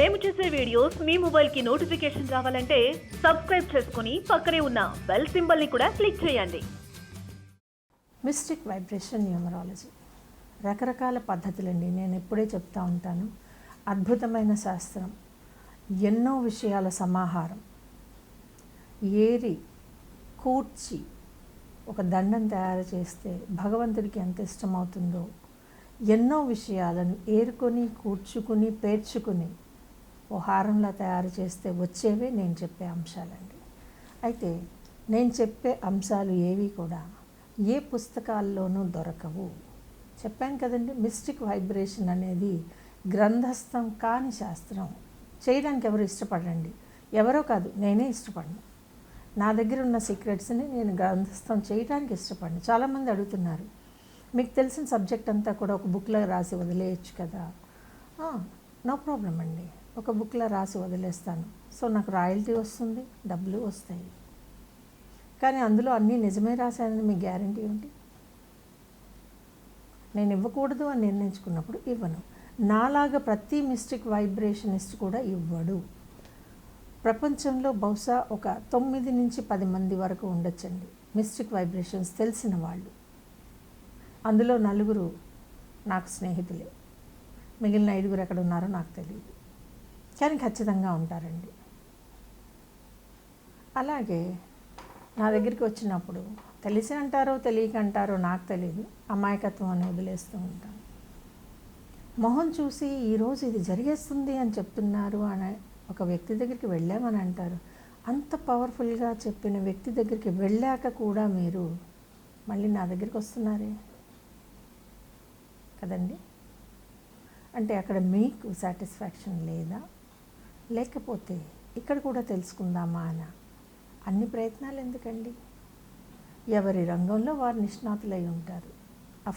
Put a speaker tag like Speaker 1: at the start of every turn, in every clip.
Speaker 1: మేము చేసే వీడియోస్ మీ మొబైల్కి నోటిఫికేషన్ రావాలంటే సబ్స్క్రైబ్ చేసుకుని పక్కనే ఉన్న బెల్ సింబల్ని కూడా క్లిక్ చేయండి.
Speaker 2: Mystic vibration numerology. రకరకాల పద్ధతులండి. నేను ఎప్పుడే చెప్తా ఉంటాను. అద్భుతమైన శాస్త్రం. ఎన్నో విషయాల సమాహారం. ఏరి కూర్చి ఒక దండం తయారు చేస్తే భగవంతుడికి ఎంత ఇష్టమవుతుందో ఎన్నో విషయాలను ఏరుకొని కూర్చుకుని పేర్చుకుని ఓ హారంలా తయారు చేస్తే వచ్చేవే నేను చెప్పే అంశాలండి. అయితే నేను చెప్పే అంశాలు ఏవి కూడా ఏ పుస్తకాల్లోనూ దొరకవు. చెప్పాను కదండి మిస్టిక్ వైబ్రేషన్ అనేది గ్రంథస్థం కాని శాస్త్రం. చేయడానికి ఎవరు ఇష్టపడండి? ఎవరో కాదు నేనే ఇష్టపడను. నా దగ్గర ఉన్న సీక్రెట్స్ని నేను గ్రంథస్థం చేయడానికి ఇష్టపడను. చాలామంది అడుగుతున్నారు మీకు తెలిసిన సబ్జెక్ట్ అంతా కూడా ఒక బుక్లో రాసి వదిలేయచ్చు కదా. నో ప్రాబ్లం అండి. ఒక బుక్లో రాసి వదిలేస్తాను. సో నాకు రాయల్టీ వస్తుంది డబ్బులు వస్తాయి. కానీ అందులో అన్నీ నిజమే రాశానని మీ గ్యారంటీ ఏంటి? నేను ఇవ్వకూడదు అని నిర్ణయించుకున్నప్పుడు ఇవ్వను. నాలాగా ప్రతి మిస్టిక్ వైబ్రేషనిస్ట్ కూడా ఇవ్వడు. ప్రపంచంలో బహుశా ఒక తొమ్మిది నుంచి పది మంది వరకు ఉండొచ్చండి మిస్టిక్ వైబ్రేషన్స్ తెలిసిన వాళ్ళు. అందులో నలుగురు నాకు స్నేహితులే. మిగిలిన ఐదుగురు ఎక్కడ ఉన్నారో నాకు తెలియదు కానీ ఖచ్చితంగా ఉంటారండి. అలాగే నా దగ్గరికి వచ్చినప్పుడు తెలిసి అంటారో తెలియక అంటారో నాకు తెలియదు అమాయకత్వం అని వదిలేస్తూ ఉంటాను. మొహం చూసి ఈరోజు ఇది జరిగేస్తుంది అని చెప్తున్నారు అని ఒక వ్యక్తి దగ్గరికి వెళ్ళామని అంటారు. అంత పవర్ఫుల్గా చెప్పిన వ్యక్తి దగ్గరికి వెళ్ళాక కూడా మీరు మళ్ళీ నా దగ్గరికి వస్తున్నారే? కదండి? అంటే అక్కడ మీకు సాటిస్ఫాక్షన్ లేదా? లేకపోతే ఇక్కడ కూడా తెలుసుకుందామా అన? అన్ని ప్రయత్నాలు ఎందుకండి? ఎవరి రంగంలో వారు నిష్ణాతులై ఉంటారు.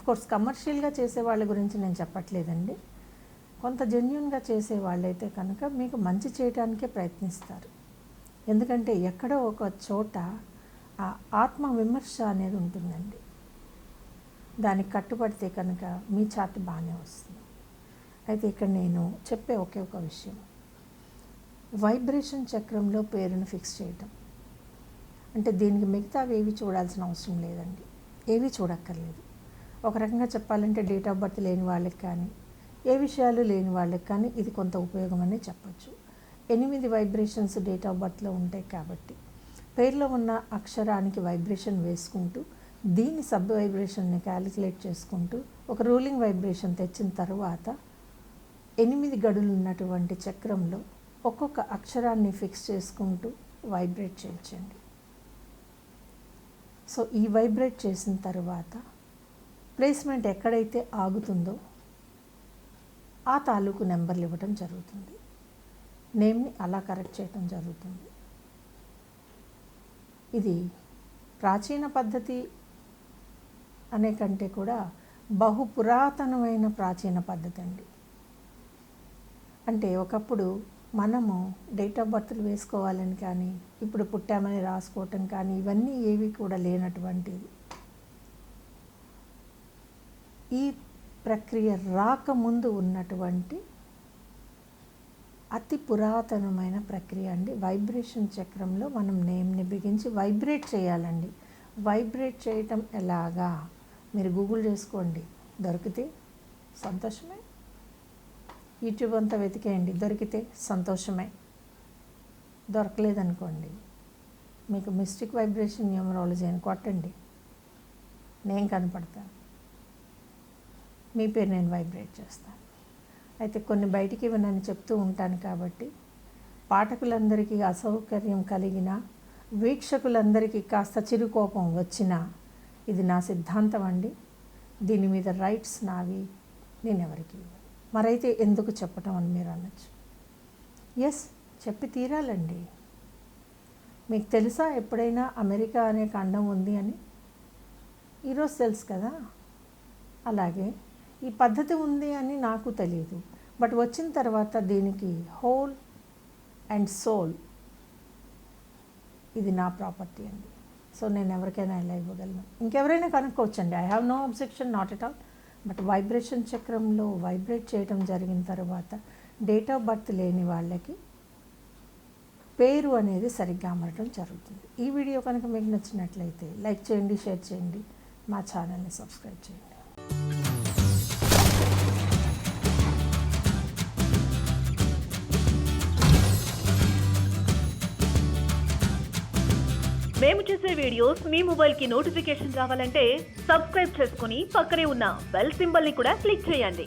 Speaker 2: కోర్స్ కమర్షియల్గా చేసే వాళ్ళ గురించి నేను చెప్పట్లేదండి. కొంత జెన్యున్గా చేసే వాళ్ళైతే కనుక మీకు మంచి చేయడానికే ప్రయత్నిస్తారు. ఎందుకంటే ఎక్కడో ఒక చోట ఆ ఆత్మ విమర్శ అనేది ఉంటుందండి. దానికి కట్టుబడితే కనుక మీ చార్ట్ బాగానే వస్తుంది. అయితే ఇక్కడ నేను చెప్పే ఒకే ఒక విషయం. వైబ్రేషన్ చక్రంలో పేరును ఫిక్స్ చేయటం. అంటే దీనికి మిగతావి ఏవి చూడాల్సిన అవసరం లేదండి. ఏవి చూడక్కర్లేదు. ఒక రకంగా చెప్పాలంటే డేట్ ఆఫ్ బర్త్ లేని వాళ్ళకి కానీ ఏ విషయాలు లేని వాళ్ళకి కానీ ఇది కొంత ఉపయోగం అనే చెప్పచ్చు. ఎనిమిది వైబ్రేషన్స్ డేట్ ఆఫ్ బర్త్లో ఉంటాయి కాబట్టి పేర్లో ఉన్న అక్షరానికి వైబ్రేషన్ వేసుకుంటూ దీని సబ్ వైబ్రేషన్ని క్యాలిక్యులేట్ చేసుకుంటూ ఒక రూలింగ్ వైబ్రేషన్ తెచ్చిన తర్వాత ఎనిమిది గడులు ఉన్నటువంటి చక్రంలో ఒక్కొక్క అక్షరాన్ని ఫిక్స్ చేసుకుంటూ వైబ్రేట్ చేయించండి. సో ఈ వైబ్రేట్ చేసిన తర్వాత ప్లేస్మెంట్ ఎక్కడైతే ఆగుతుందో ఆ తాలూకు నెంబర్లు ఇవ్వటం జరుగుతుంది. నేమ్ని అలా కరెక్ట్ చేయటం జరుగుతుంది. ఇది ప్రాచీన పద్ధతి అనే కంటే కూడా బహు పురాతనమైన ప్రాచీన పద్ధతి అండి. అంటే ఒకప్పుడు మనము డేట్ ఆఫ్ బర్త్లు వేసుకోవాలని కానీ ఇప్పుడు పుట్టామని రాసుకోవటం కానీ ఇవన్నీ ఏవి కూడా లేనటువంటిది ఈ ప్రక్రియ రాకముందు ఉన్నటువంటి అతి పురాతనమైన ప్రక్రియ అండి. వైబ్రేషన్ చక్రంలో మనం నేమ్ని బిగించి వైబ్రేట్ చేయాలండి. వైబ్రేట్ చేయటం ఎలాగా? మీరు గూగుల్ చేసుకోండి. దొరికితే సంతోషమే. యూట్యూబ్ అంతా వెతికేయండి. దొరికితే సంతోషమే. దొరకలేదనుకోండి. మీకు మిస్టిక్ వైబ్రేషన్ న్యూమరాలజీ అని కొట్టండి. నేను కనపడతాను. మీ పేరు నేను వైబ్రేట్ చేస్తాను అయితే కొన్ని బయటికి ఇవ్వనని చెప్తూ ఉంటాను కాబట్టి పాఠకులందరికీ అసౌకర్యం కలిగిన వీక్షకులందరికీ కాస్త చిరుకోపం వచ్చినా ఇది నా సిద్ధాంతం అండి. దీని మీద రైట్స్ నావి నేను ఎవరికి ఇవ్వను. మరైతే ఎందుకు చెప్పటం అని మీరు అనొచ్చు. ఎస్ చెప్పి తీరాలండి. మీకు తెలుసా ఎప్పుడైనా అమెరికా అనే ఖండం ఉంది అని? ఈరోజు తెలుసు కదా? అలాగే ఈ పద్ధతి ఉంది అని నాకు తెలియదు బట్ వచ్చిన తర్వాత దీనికి హోల్ అండ్ సోల్ ఇది నా ప్రాపర్టీ అండి. సో నేను ఎవరికైనా ఇలా ఇవ్వగలను. ఇంకెవరైనా కనుక్కోవచ్చండి. I have no objection not at all but vibration చక్రంలో వైబ్రేట్ చేయడం జరిగిన తర్వాత డేట్ ఆఫ్ బర్త్ లేని వాళ్ళకి పేరు అనేది సరిగ్గా అమరడం జరుగుతుంది. ఈ వీడియో కనుక మీకు నచ్చినట్లయితే లైక్ చేయండి షేర్ చేయండి మా ఛానల్ని సబ్స్క్రైబ్ చేయండి.
Speaker 1: మేము చేసే వీడియోస్ మీ మొబైల్కి నోటిఫికేషన్ రావాలంటే సబ్స్క్రైబ్ చేసుకుని పక్కనే ఉన్న బెల్ సింబల్ని కూడా క్లిక్ చేయండి.